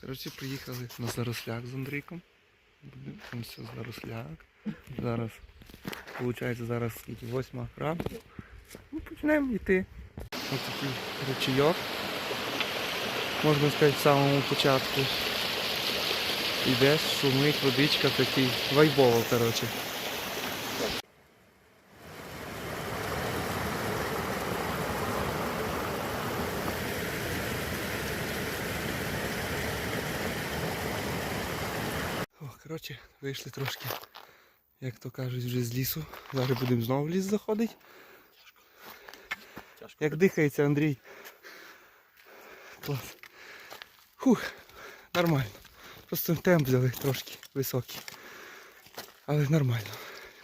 Коротше, приїхали на заросляк з Андрійком. Все заросляк. Зараз, виходить, зараз скільки, восьма ранку. Ну, почнемо йти. Ось такий ручійок. Можна сказати, в самому початку. Йдеш, шумить, водичка такий. Вайбово, коротше. О, коротше, вийшли трошки, як то кажуть, вже з лісу. Зараз будемо знову в ліс заходити. Як дихається, Андрій. Клас. Фух, нормально. Просто темп взяли трошки високий. Але нормально.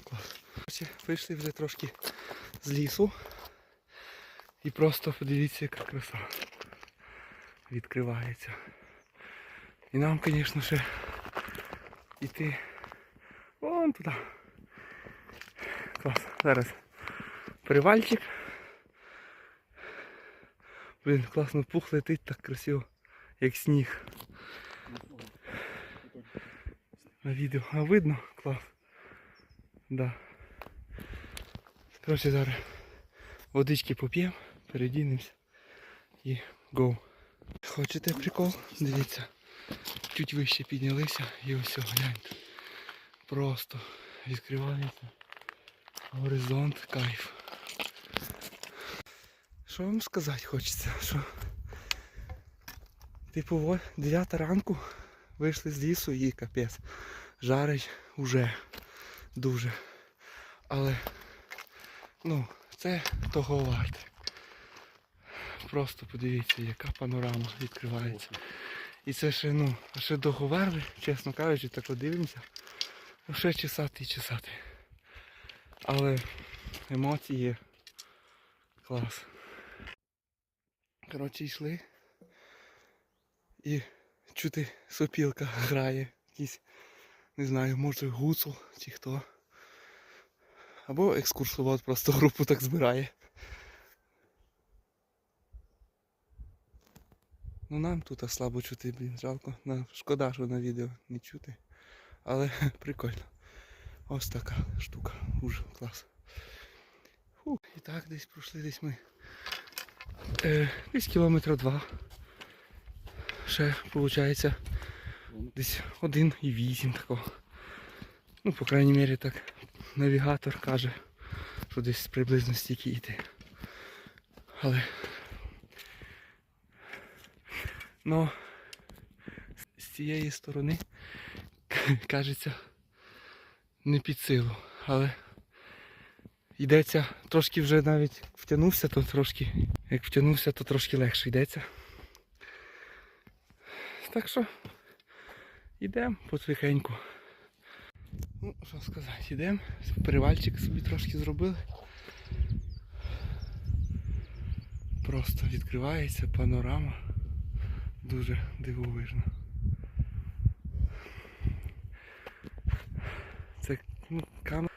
Клас. Вийшли вже трошки з лісу. І просто подивіться, яка краса відкривається. І нам, звісно, ще йти вон туди. Клас. Зараз перевальчик. Блін, класно пух летить так красиво, як сніг. На відео. А видно? Клас. Да. Коротше, зараз водички поп'ємо, передінемося і go. Хочете прикол? Дивіться. Чуть вище піднялися і ось гляньте. Просто відкривається горизонт, кайф. Що вам сказати хочеться? Що типу 9 ранку вийшли з лісу і капець. Жарить уже дуже. Але ну, це того варте. Просто подивіться, яка панорама відкривається. І це ще, ну, ще договарли, чесно кажучи, так дивимося. Ну, ще чесати і чесати. Але емоції. Клас. Коротше, йшли. І чути сопілка грає. Якийсь, не знаю, може гуцул чи хто. Або екскурсовод просто групу так збирає. Ну нам тут слабо чути, блін, жалко. Шкода, що на відео не чути. Але прикольно. Ось така штука. Уже клас. Фу, і так десь пройшли десь ми. Е, десь кілометра два. Ще виходить десь один і вісім такого. Ну, по крайній мірі так навігатор каже, що десь приблизно стільки йти. Але Ну, з цієї сторони, кажеться, не під силу. Але йдеться, трошки вже навіть втягнувся, то трошки, як втягнувся, то трошки легше йдеться. Так що йдемо потихеньку. Ну, що сказати, йдемо. Перевальчик собі трошки зробили. Просто відкривається панорама. Дуже дивовижно. Це кам...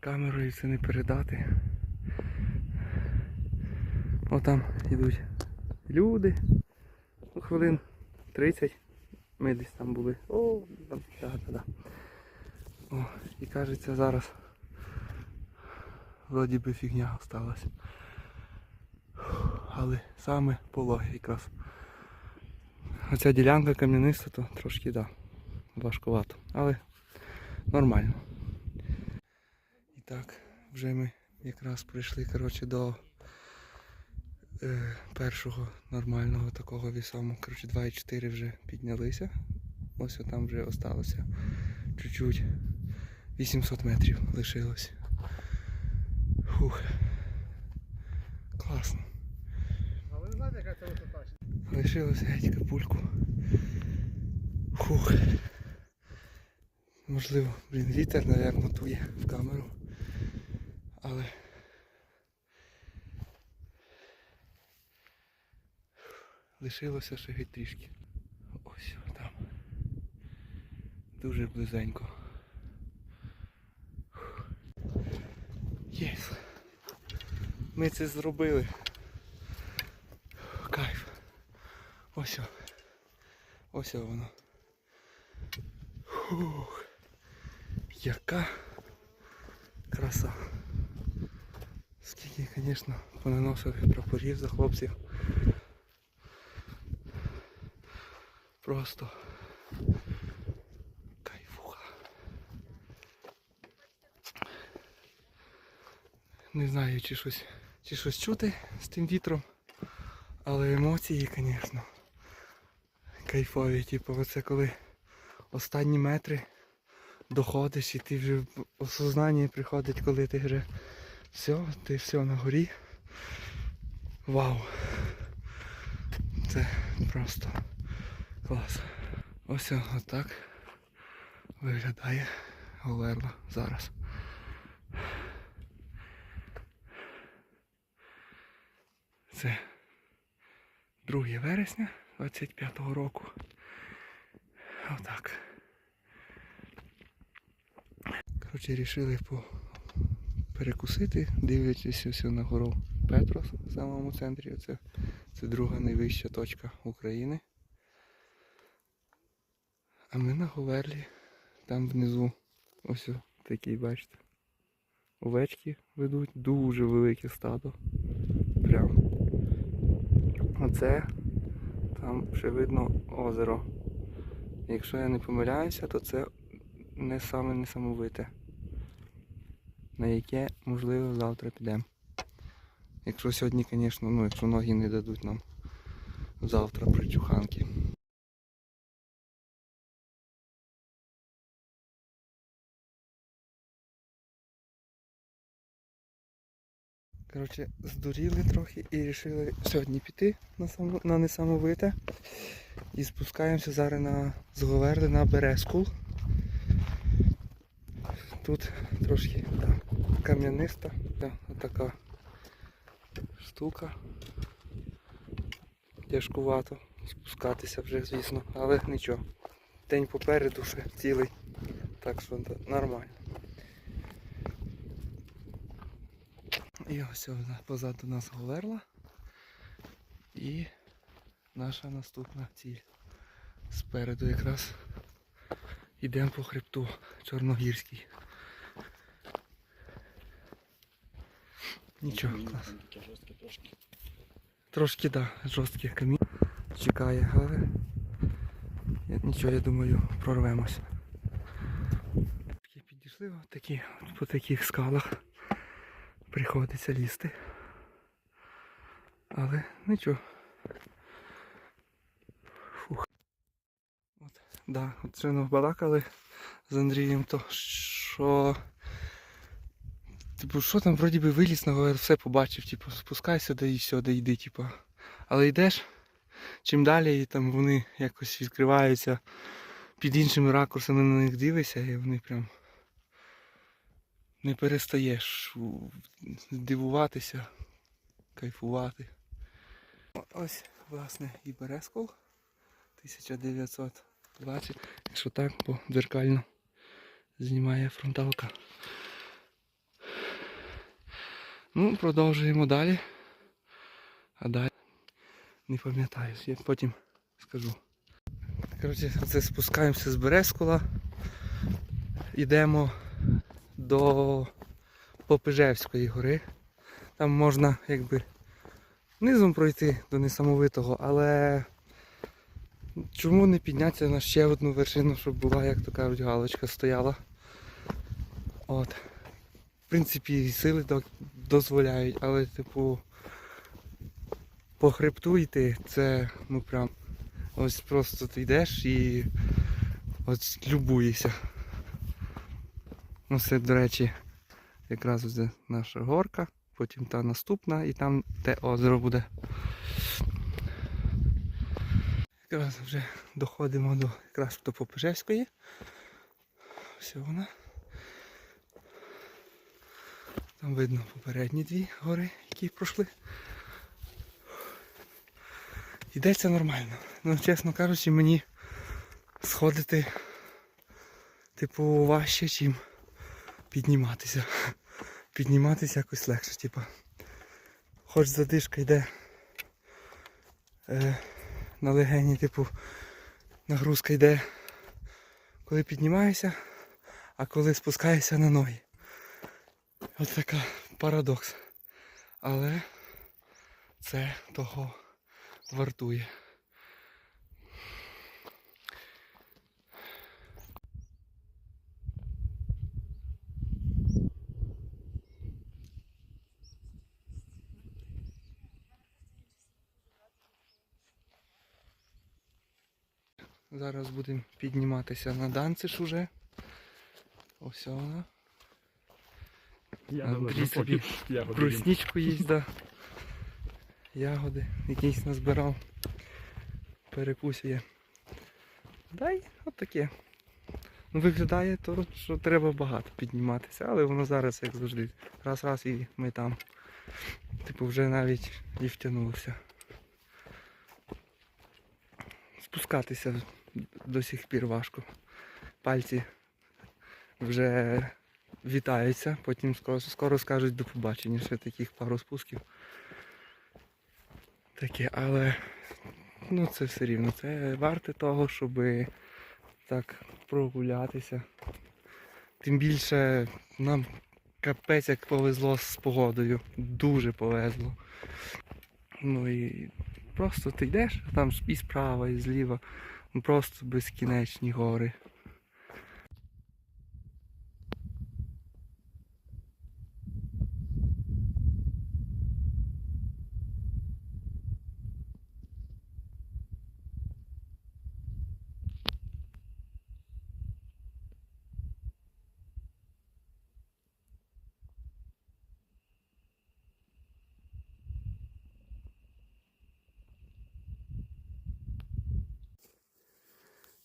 камерою це не передати. О там йдуть люди. Ну, хвилин 30. Ми десь там були. О, там, да, да, да. О, і кажеться зараз вроді би фігня осталась. Але саме пологи якраз. Оця ділянка кам'яниста, то трошки да, важкувато, але нормально. Так, вже ми якраз прийшли коротше, до е, першого нормального такого вісому. Коротше, 2,4 вже піднялися. Ось там вже осталося чуть-чуть. 800 метрів лишилось. Фух. Класно. А ви знаєте, яка це висота? Лишилося геть капульку. Фух. Можливо, блін, вітер, напевно, тує в камеру. Але лишилося ще геть трішки. Ось там. Дуже близенько. Єс. Ми це зробили. Кайф. Ось. о. Ось воно. Фух. Яка краса. Скільки, звісно, понаносив прапорів за хлопців. Просто кайфуха. Не знаю, чи щось, чи щось чути з тим вітром, але емоції, звісно, кайфові. Типу, оце коли останні метри доходиш і ти вже осознання приходить, коли ти вже все, ти все на горі. Вау! Це просто клас. Ось отак виглядає Говерла зараз. Це 2 вересня 25-го року. Отак. Коротше, рішили по... перекусити, дивлячись на гору Петрос в самому центрі. Це, це друга найвища точка України. А ми на Говерлі, там внизу, ось такий, бачите. Овечки ведуть, дуже велике стадо. Прям. Оце там ще видно озеро. Якщо я не помиляюся, то це не саме несамовите. На яке, можливо, завтра підемо. Якщо сьогодні, звісно, ну якщо ноги не дадуть нам завтра причуханки. Коротше, здуріли трохи і вирішили сьогодні піти на, само, на несамовите. І спускаємося зараз на зговерли на Берескул. Тут трошки да, кам'яниста, да, така штука. Тяжкувато спускатися вже, звісно, але нічого. День попереду ще цілий, так що нормально. І ось вона позаду нас говерла. І наша наступна ціль. Спереду якраз йдемо по хребту Чорногірський. Нічого, клас. Трошки, так, да, жорсткий камінь чекає, але нічого, я думаю, прорвемося. Підійшли такі, по таких скалах. Приходиться лізти. Але нічого. Фух. От, да, от не балакали з Андрієм, то що. Типу, що там вроді би виліз на все побачив, типу, спускайся да і сюди йди, типу. Але йдеш, чим далі і там вони якось відкриваються під іншими ракурсами на них дивишся і вони прям не перестаєш дивуватися, кайфувати. Ось, власне, і Берескол 1920. Якщо так, бо дзеркально знімає фронталка. Ну, продовжуємо далі. А далі не пам'ятаю, я потім скажу. Коротше, оце спускаємося з Берескола. Йдемо до Попижевської гори. Там можна якби низом пройти до несамовитого, але чому не піднятися на ще одну вершину, щоб була, як то кажуть, галочка стояла. От. В принципі, сили дозволяють, але типу по хребту йти це ну прям ось просто ти йдеш і ось любуєшся. Ну це, до речі, якраз ось наша горка, потім та наступна і там те озеро буде. Якраз вже доходимо до якраз до Попижевської. Ось вона. Там видно попередні дві гори, які пройшли. Йдеться нормально. Ну, чесно кажучи, мені сходити типу важче, чим підніматися. Підніматися якось легше, типу. Хоч задишка йде е, на легені, типу, нагрузка йде, коли піднімаєшся, а коли спускаєшся на ноги. Ось така парадокс. Але це того вартує. Зараз будемо підніматися на данциш уже. Ось вона. Я Андрій собі Брусничку їсть, да. Ягоди якісь назбирав. Перекусує. Дай, от таке. Ну, виглядає то, що треба багато підніматися, але воно зараз як завжди. Раз-раз і ми там. Типу вже навіть і втягнулося. Спускатися до сих пір важко. Пальці вже вітаються, потім скоро, скоро скажуть до побачення, ще таких пару спусків. Таке, але ну це все рівно. Це варте того, щоб так прогулятися. Тим більше нам капець як повезло з погодою. Дуже повезло. Ну і просто ти йдеш, а там і справа, і зліва. Ну, Просто безкінечні гори.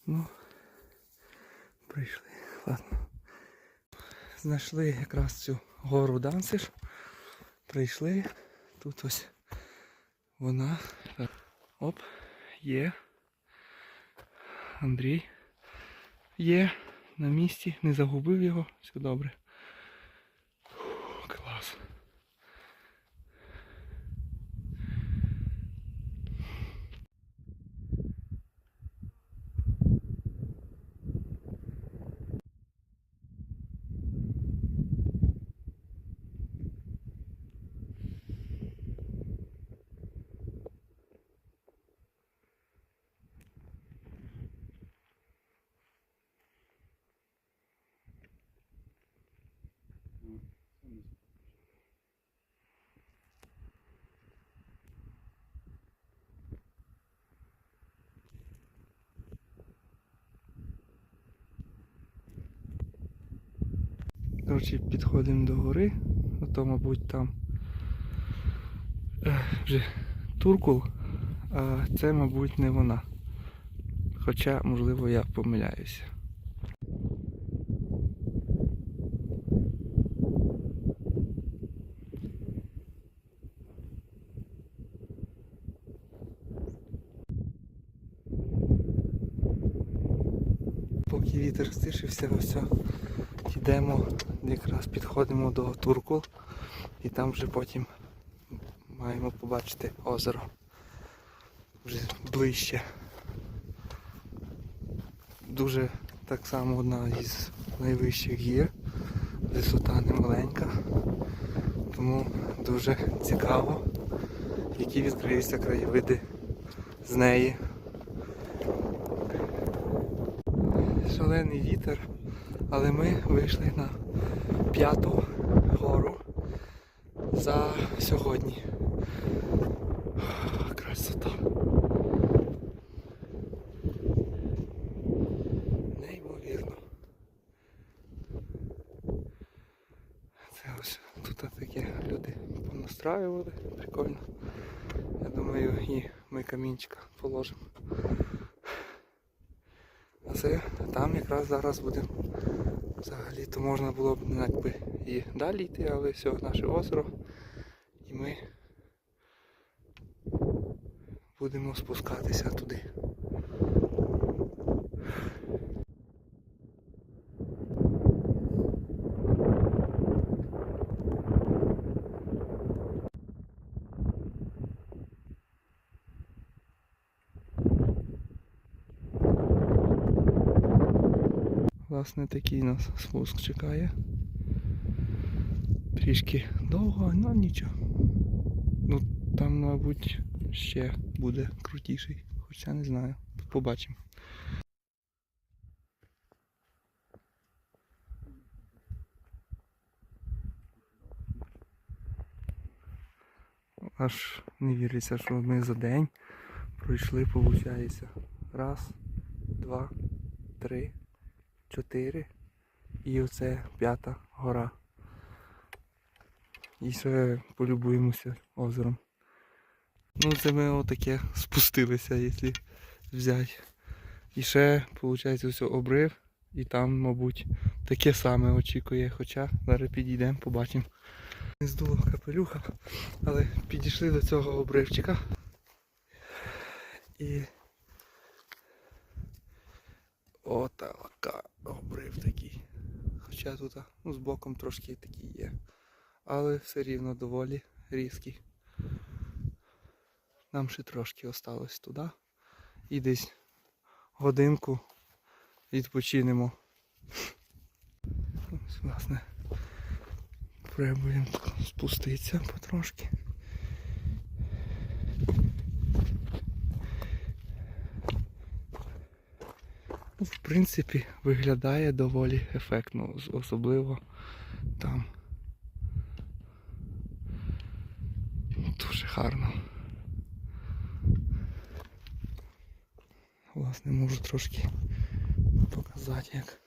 Ну, прийшли. Ладно. Знайшли якраз цю гору Дансиш. Прийшли. Тут ось вона. Оп, є. Андрій. Є. На місці. Не загубив його. Все добре. Фу, клас. Коротше, підходимо до гори, ото, мабуть, там вже Туркул, а це, мабуть, не вона. Хоча, можливо, я помиляюся. Поки вітер стишився, ось йдемо, якраз підходимо до Туркул і там вже потім маємо побачити озеро. Вже ближче. Дуже так само одна із найвищих гір. Висота не маленька. Тому дуже цікаво, які відкриються краєвиди з неї. Шалений вітер, але ми вийшли на п'яту гору за сьогодні. Красота. Неймовірно. Це ось тут таке люди понастраювали, прикольно. Я думаю, і ми камінчика положимо. А це там якраз зараз будемо. Взагалі то можна було б ну, якби і далі йти, але все, наше озеро. І ми будемо спускатися туди. Власне, такий нас спуск чекає. Трішки довго, але нічого. Ну, там, мабуть, ще буде крутіший. Хоча не знаю. Побачимо. Аж не віриться, що ми за день пройшли, виходить. Раз, два, три, чотири. І оце п'ята гора. І ще полюбуємося озером. Ну це ми отаке спустилися, якщо взяти. І ще, виходить, ось обрив. І там, мабуть, таке саме очікує. Хоча зараз підійдемо, побачимо. Не здуло капелюха, але підійшли до цього обривчика. І отака обрив такий. Хоча тут ну, з боком трошки такий є. Але все рівно доволі різкий. Нам ще трошки осталось туди. І десь годинку відпочинемо. Ось, власне, пробуємо спуститися потрошки. В принципі, виглядає доволі ефектно, особливо там. Дуже гарно. Власне, можу трошки показати, як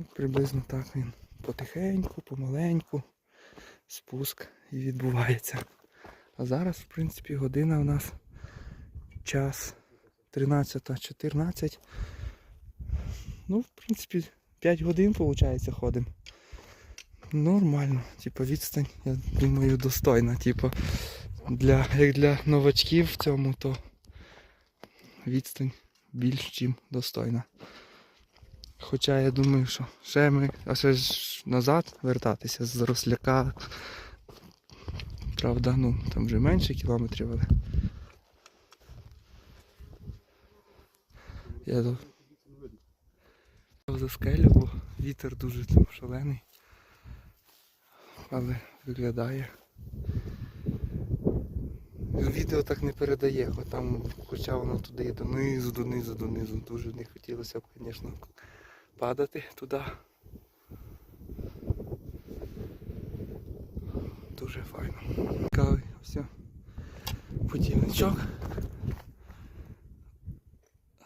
Ну, приблизно так він потихеньку, помаленьку спуск і відбувається. А зараз, в принципі, година у нас час 13.14. Ну, в принципі, 5 годин, виходить, ходимо. Нормально, типу, відстань, я думаю, достойна. Типу, для, як для новачків в цьому, то відстань більш чим достойна. Хоча я думаю, що ще ми, а ще ж назад вертатися з Росляка. Правда, ну там вже менше кілометрів, але. Я до... за скелю, бо вітер дуже там шалений. Але виглядає. Відео так не передає, хо там, хоча воно туди є донизу, донизу, донизу. Дуже не хотілося б, звісно, падати туди. Дуже файно. Цікавий, все. Путівничок.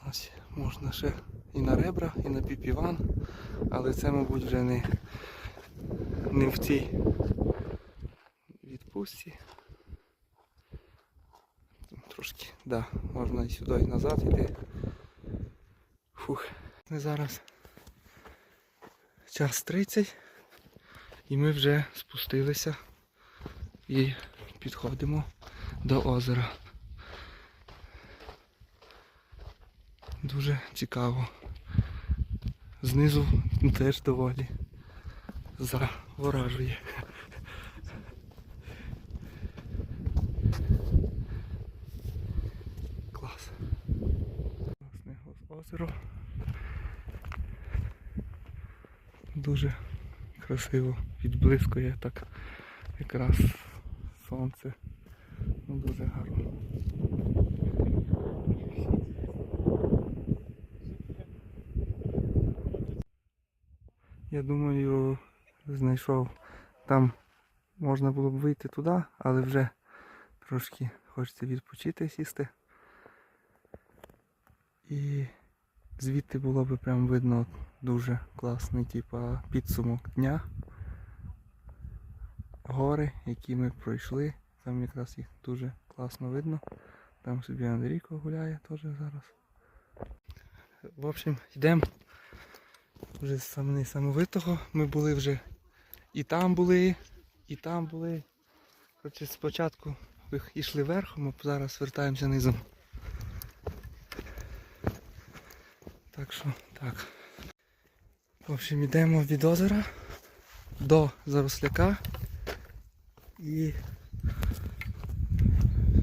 Ось можна ще і на ребра, і на піпіван, але це, мабуть, вже не, не в цій відпустці. Трошки, да, можна і сюди, і назад йти. Фух. Ми зараз час 30 і ми вже спустилися і підходимо до озера. Дуже цікаво. Знизу теж доволі заворажує. Клас. Власне, озеро. Дуже красиво відблискує так якраз сонце. Ну, дуже гарно. Я думаю, знайшов. Там можна було б вийти туди, але вже трошки хочеться відпочити, сісти. І звідти було б прям видно дуже класний типа, підсумок дня. Гори, які ми пройшли, там якраз їх дуже класно видно. Там собі Андрійко гуляє теж зараз. В общем, йдемо вже з самовитого. Ми були вже і там були, і там були. Коротше, спочатку йшли верхом, а зараз вертаємося низом. Так що так. В общем, йдемо від озера до заросляка і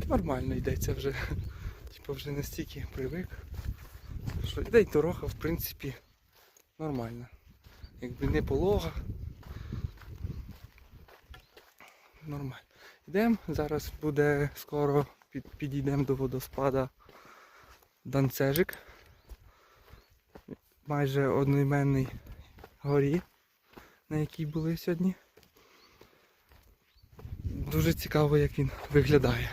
нормально йдеться вже. Типу вже настільки привик. Що йде й дорога, в принципі, нормально. Якби не полога. Нормально. Йдемо, зараз буде скоро під, підійдемо до водоспада Данцежик. Майже одноіменний горі, на якій були сьогодні. Дуже цікаво, як він виглядає.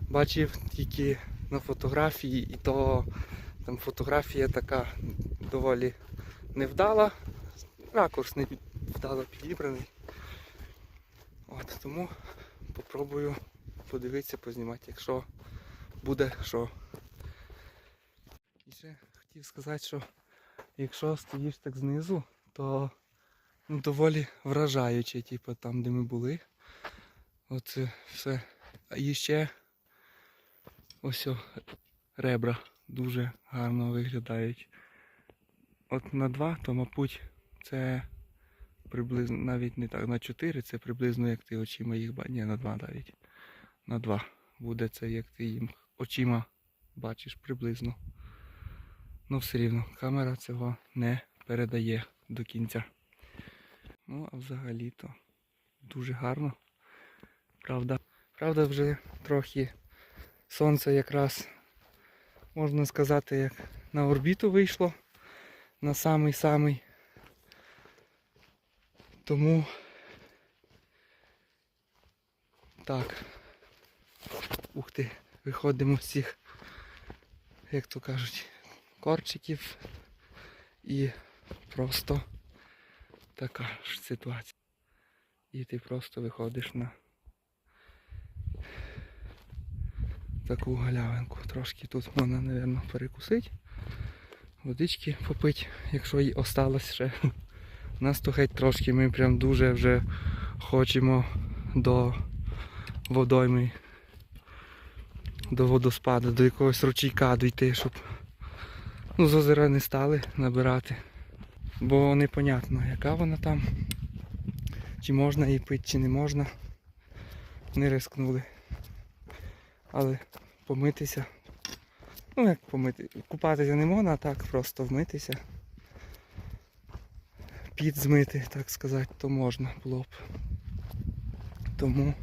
Бачив тільки на фотографії, і то там фотографія така доволі невдала, ракурс не вдало підібраний. От, тому попробую подивитися, познімати, якщо буде що. І ще хотів сказати, що якщо стоїш так знизу, то ну, доволі вражаюче, типу там, де ми були. Оце все. І ще ось о, ребра дуже гарно виглядають. От на два, то мабуть це приблизно навіть не так, на 4 це приблизно як ти очима їх бачиш. Ні, на 2 навіть. На 2 буде це як ти їм очима бачиш приблизно. Ну все рівно, камера цього не передає до кінця. Ну, а взагалі-то дуже гарно. Правда, правда, вже трохи сонце якраз, можна сказати, як на орбіту вийшло на самий-самий. Тому так. Ух ти, виходимо з цих, як то кажуть, корчиків і просто така ж ситуація. І ти просто виходиш на таку галявинку. Трошки тут можна, мабуть, перекусити, водички попити, якщо й осталось ще. У Нас то геть трошки, ми прям дуже вже хочемо до водойми, до водоспаду, до якогось ручейка дійти, щоб ну, з озера не стали набирати. Бо непонятно, яка вона там, чи можна її пити, чи не можна. Не рискнули. Але помитися. Ну як помити? Купатися не можна, а так просто вмитися. Під змити, так сказати, то можна було б. Тому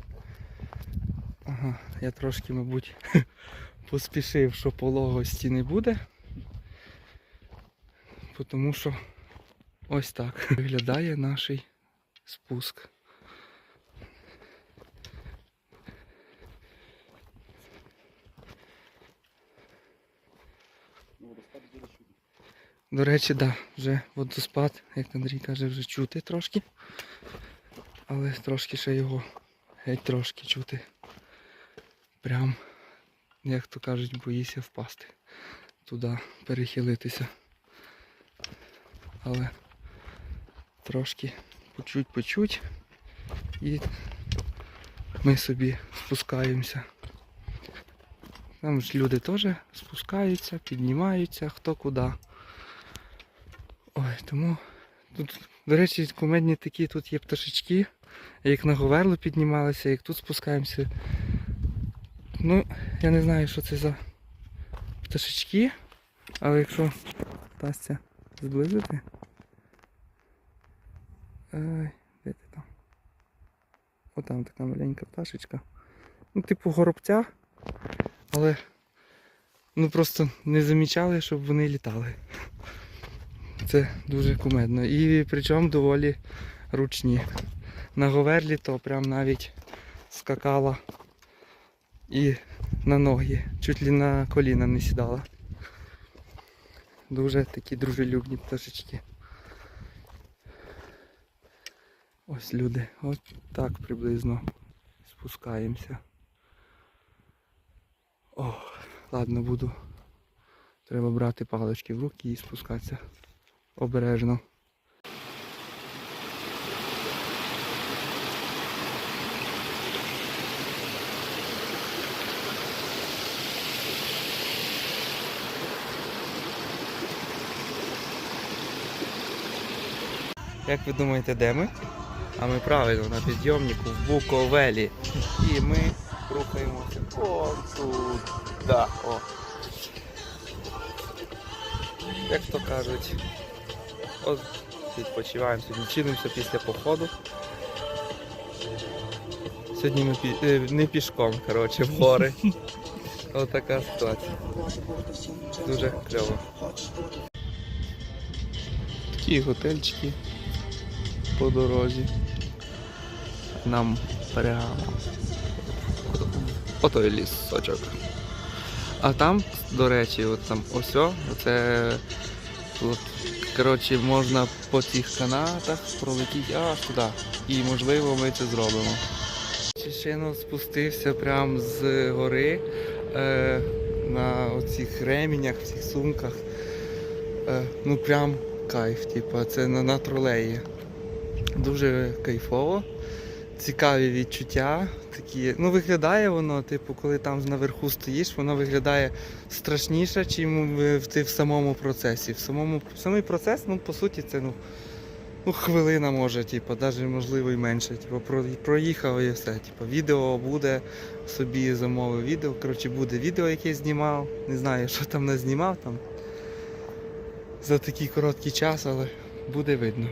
ага, я трошки, мабуть, поспішив, що пологості не буде. Тому що ось так виглядає наш спуск. До речі, да, вже водоспад, як Андрій каже, вже чути трошки. Але трошки ще його геть трошки чути. Прям, як то кажуть, боїся впасти. Туди перехилитися. Але трошки почуть-почуть і ми собі спускаємося. Там ж люди теж спускаються, піднімаються, хто куди. Ой, тому тут, до речі, кумедні такі тут є пташечки. Як на Говерлу піднімалися, як тут спускаємося. Ну, я не знаю, що це за пташечки, але якщо вдасться зблизити. Ай, де ти там? О, така маленька пташечка. Ну, типу горобця, але ну просто не замічали, щоб вони літали. Це дуже кумедно. І причому доволі ручні. На говерлі то прям навіть скакала і на ноги, чуть ли на коліна не сідала. Дуже такі дружелюбні пташечки. Ось люди, от так приблизно спускаємося. О, ладно, буду. Треба брати палички в руки і спускатися обережно. Як ви думаєте, де ми? А ми правильно на підйомнику в Буковелі. І ми рухаємося от туди. О. Як то кажуть, От відпочиваємо сьогодні, чинимося після походу. Сьогодні ми пі... е, не пішком, коротше, в гори. Ось така ситуація. Дуже кльово. Такі готельчики по дорозі. Нам прямо. Отой лісочок. А там, до речі, от там ось, от, коротше, можна по цих канатах пролетіти аж туди. І можливо ми це зробимо. Чечено спустився прямо з гори е, на оцих ремінях, в цих сумках. Е, ну прям кайф, типу, це на, на тролеї. Дуже кайфово. Цікаві відчуття. Такі, ну виглядає воно, типу, коли там наверху стоїш, воно виглядає страшніше, чим ти в самому процесі. В самому самий процес, ну по суті, це ну, ну хвилина може, типу, навіть можливо і менше. Типу, про- проїхав і все. Типу, відео буде, собі замовив відео. Коротше, буде відео, яке знімав. Не знаю, що там не знімав там за такий короткий час, але буде видно.